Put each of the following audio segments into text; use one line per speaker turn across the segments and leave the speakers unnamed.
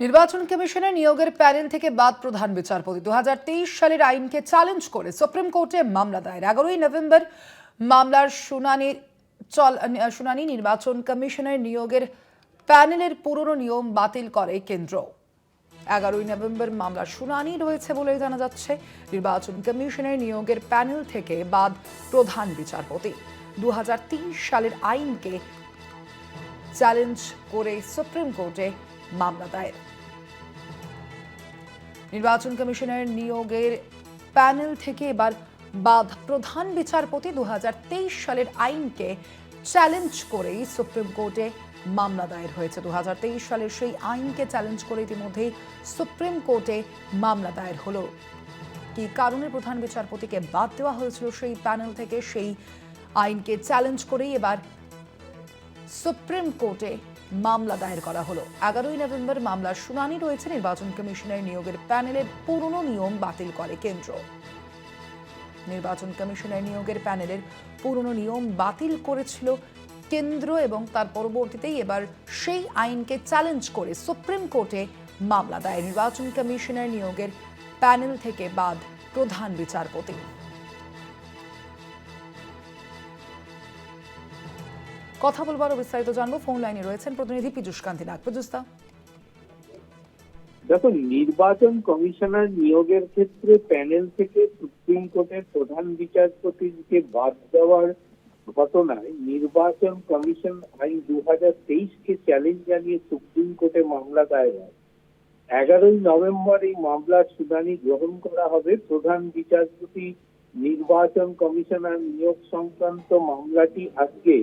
নির্বাচন কমিশনের নিয়োগের প্যানেল থেকে বাদ প্রধান বিচারপতি। দু সালের আইনকে চ্যালেঞ্জ করে সুপ্রিম কোর্টে মামলা দায়ের। এগারোই নভেম্বর মামলার শুনানির চল শুনানি নির্বাচন কমিশনের নিয়োগের প্যানেলের পুরনো নিয়ম বাতিল করে কেন্দ্র। এগারোই নভেম্বর মামলার শুনানি রয়েছে বলে জানা যাচ্ছে। নির্বাচন কমিশনের নিয়োগের প্যানেল থেকে বাদ প্রধান বিচারপতি। দু হাজার তেইশ সালের আইনকে চ্যালেঞ্জ করে সুপ্রিম কোর্টে মামলা দায়ের। নির্বাচন কমিশনের নিয়োগের প্যানেল থেকে এবার বাদ প্রধান বিচারপতি দু সালের আইনকে চ্যালেঞ্জ করেই সুপ্রিম কোর্টে মামলা দায়ের হয়েছে। দু সালের সেই আইনকে চ্যালেঞ্জ করে ইতিমধ্যেই সুপ্রিম কোর্টে মামলা দায়ের হলো। কি কারণে প্রধান বিচারপতিকে বাদ দেওয়া হয়েছিল সেই প্যানেল থেকে সেই আইনকে চ্যালেঞ্জ করেই এবার সুপ্রিম কোর্টে মামলা দায়ের করা হলো। এগারোই নভেম্বর মামলার শুনানি রয়েছে নির্বাচন কমিশনের নিয়োগের প্যানেলের পুরনো নিয়ম বাতিল করে কেন্দ্র। নির্বাচন কমিশনের নিয়োগের প্যানেলের পুরনো নিয়ম বাতিল করেছিল কেন্দ্র এবং তার পরবর্তীতেই এবার সেই আইনকে চ্যালেঞ্জ করে সুপ্রিম কোর্টে মামলা দায়ের। নির্বাচন কমিশনের নিয়োগের প্যানেল থেকে বাদ প্রধান বিচারপতি। কথা বলবার বিস্তারিত জানব। ফোন লাইনে রয়েছেন প্রতিনিধি পীযুষ কান্তি নাগ। পীযুষদা
দেখো নির্বাচন কমিশনার নিয়োগের ক্ষেত্রে প্যানেল থেকে সুপ্রিম কোর্টের প্রধান বিচারপতিকে বাদ দেওয়ার ঘটনায় নির্বাচন কমিশন আইন দু হাজার তেইশকে চ্যালেঞ্জ জানিয়ে সুপ্রিম কোর্টে মামলা দায়ের হয়। এগারোই নভেম্বর এই মামলার শুনানি গ্রহণ করা হবে। প্রধান বিচারপতি নির্বাচন কমিশনার নিয়োগ সংক্রান্ত মামলাটি আজকে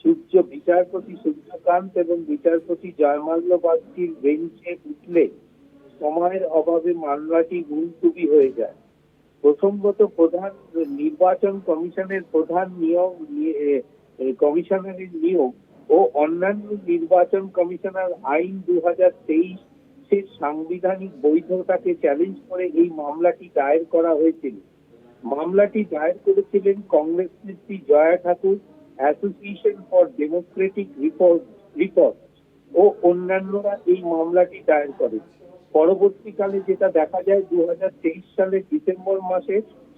সূর্য বিচারপতি সূর্যকান্ত এবং বিচারপতি জয়মাল্য বাগচির বেঞ্চে উঠলে সময়ের অভাবে মামলাটি মুলতুবি হয়ে যায়। প্রসঙ্গত প্রধান নির্বাচন কমিশনের প্রধান নিয়োগ কমিশনারের নিয়োগ ও অন্যান্য নির্বাচন কমিশনার আইন দু হাজার তেইশের সাংবিধানিক বৈধতাকে চ্যালেঞ্জ করে এই মামলাটি দায়ের করা হয়েছিল। মামলাটি দায়ের করেছিলেন কংগ্রেস নেত্রী Jaya Thakur association for democratic report ও অন্যান্যরা এই মামলাটি দায়ের করে। পরবর্তীকালে যেটা দেখা যায় দু সালের ডিসেম্বর মাসে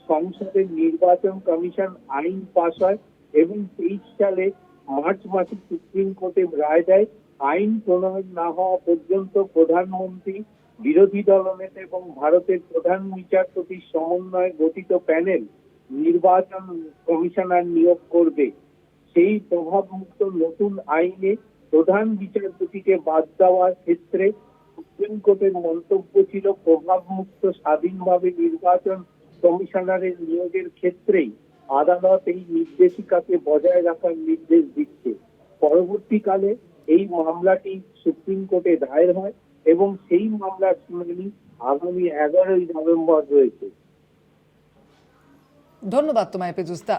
সংসদের নির্বাচন কমিশন আইন পাশ হয় এবং তেইশ সালে মার্চ মাসে সুপ্রিম কোর্টে রায় দেয়, আইন প্রণয়ন না হওয়া পর্যন্ত প্রধানমন্ত্রী, বিরোধী দলনেতা এবং ভারতের প্রধান বিচারপতির সমন্বয়ে গঠিত প্যানেল নির্বাচন কমিশনার নিয়োগ করবে। সেই প্রভাবমুক্ত নতুন আইনে প্রধান বিচারপতিকে বাদ দেওয়ার ক্ষেত্রে সুপ্রিম কোর্টের মন্তব্য ছিল প্রভাবমুক্ত স্বাধীনভাবে নির্বাচন কমিশনারের নিয়োগের ক্ষেত্রেই আদালত এই নির্দেশিকাকে বজায় রাখার নির্দেশ দিচ্ছে। পরবর্তীকালে এই মামলাটি সুপ্রিম কোর্টে দায়ের হয় এবং সেই মামলার শুনানি আগামী এগারোই নভেম্বর রয়েছে।
ধন্যবাদ তোমায় পীযুষদা